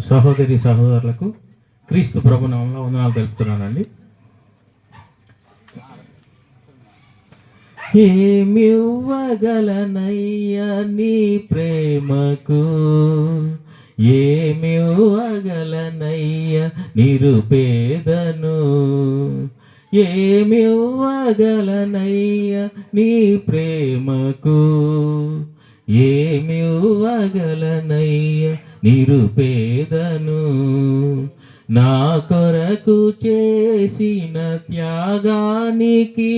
సహోదరి సహోదరులకు క్రీస్తు ప్రభునామంలో వందనాలు తెలుపుతున్నానండి. ఏమివ్వగలనయ్యా నీ ప్రేమకు? ఏమివ్వగలనయ్యా నిరుపేదను? ఏమివ్వగలనయ్యా నీ ప్రేమకు? ఏమివ్వగలనయ్య నిరుపేదను? నా కొరకు చేసిన త్యాగానికి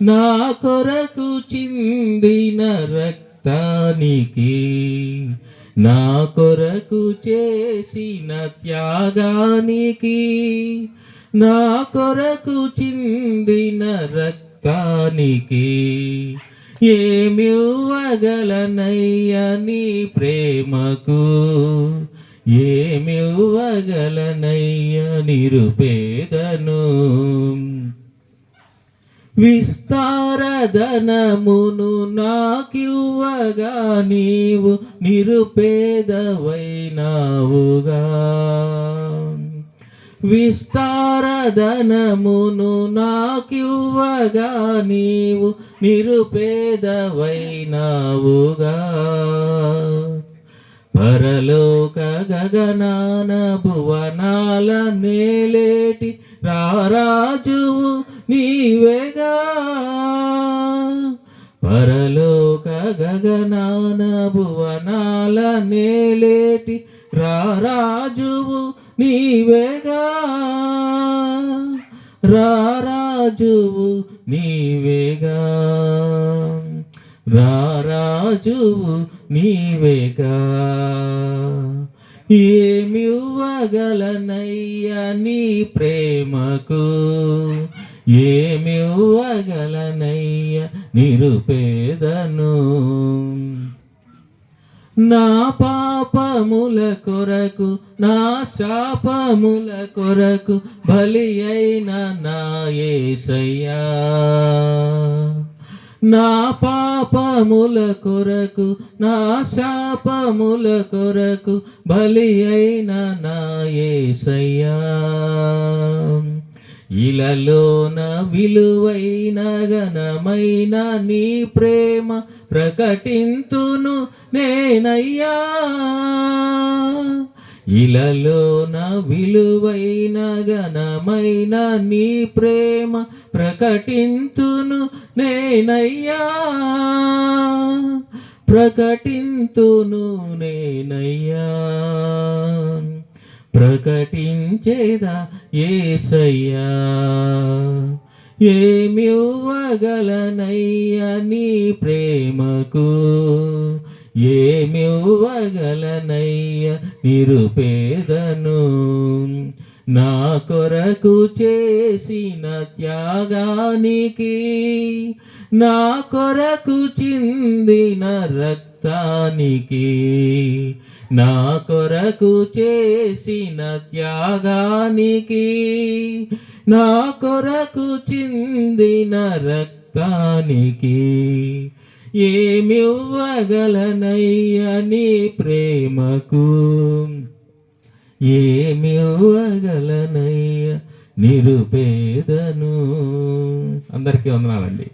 నా కొరకు చిందిన రక్తానికి నా కొరకు చేసిన త్యాగానికి నా కొరకు చిందిన రక్తానికి ఏమివ్వగలనయ్యా నీ ప్రేమకు? ఏమివ్వగలనయ్యా నిరుపేదను? విస్తారధనమును నాకివ్వగా నీవు నిరుపేదవైనావుగా. విస్తారధనమును నాకివ్వగా నీవు నిరుపేదవైనావుగా. పరలోక గగనాన భువనాల నేలేటి రారాజువు నీవేగా. పరలోక గగనాన భువనాల నేలేటి రారాజువు నీవేగా? రారాజువు నీవేగా? రారాజువు నీవేగా? ఏమివ్వగలనయ్యా నీ ప్రేమకు? ఏమివ్వగలనయ్యా నిరుపేదను? నా పా పాపముల కొరకు నా శాపముల కొరకు బలి అయిన నా నా పాపముల కొరకు నా శాపముల కొరకు బలి అయిన నా ఇలలోన విలువైన ఘనమైన నీ ప్రేమ ప్రకటింతును నేనయ్యా. ఇలలోన విలువైన ఘనమైన నీ ప్రేమ ప్రకటింతును నేనయ్యా. ప్రకటింతును నేనయ్యా. ప్రకటించేదా ఏసయ్యా? ఏమివ్వగలనయ్యా నీ ప్రేమకు? ఏమివ్వగలనయ్యా నిరుపేదను? నా కొరకు చేసిన త్యాగానికి నా కొరకు చిందిన రక్తానికి నా కొరకు చేసిన త్యాగానికి నా కొరకు చిందిన రక్తానికి ఏమివ్వగలనయ్యా నీ ప్రేమకు? ఏమివ్వగలనయ్యా నిరుపేదను. అందరికీ వందనాలండి.